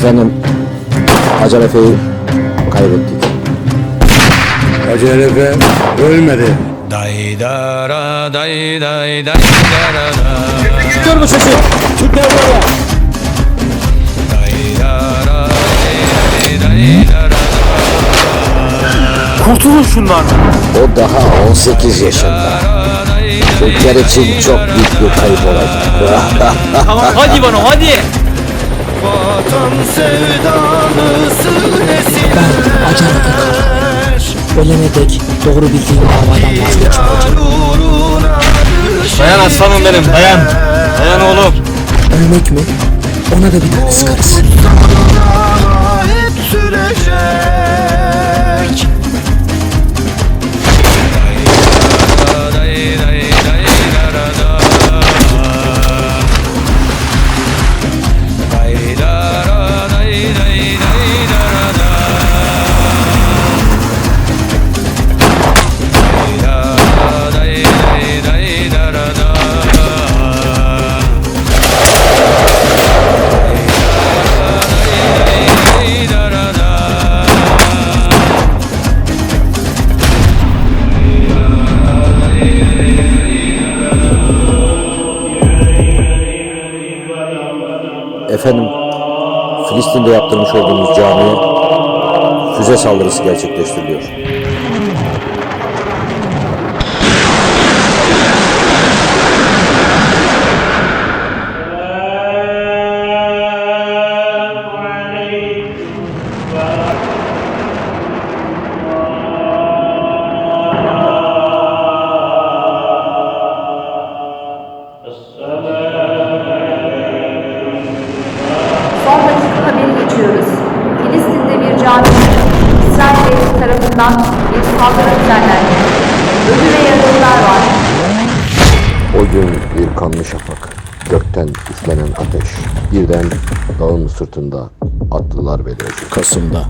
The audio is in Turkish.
Efendim, Hacer Efe'yi kaybettik. Hacer Efe ölmedi. Day da ra day day day da ra da Dur bu sesi! Türkler buraya! day da ra day day da ra Kurtulun şundan. O daha 18 yaşında. Türkler için çok büyük bir kayıp olacak. Tamam hadi bana hadi. Vatan sevdalısı nesiller Acar Ölene dek doğru bildiğim davadan vazgeçmeyeceğim. Dayan aslanım benim dayan. Dayan oğlum. Ölmek mi? Ona da bir tane sıkarız. Hep sürecek Efendim, Filistin'de yaptırmış olduğumuz camiye füze saldırısı gerçekleştiriliyor. Son geçiyoruz. Filistin'de bir camide İsrail tarafından bir saldırı düzenlendi. Ölü ve yaralılar var. O gün bir kanlı şafak, gökten üflenen ateş, birden dağın sırtında attılar beni. Kasım'da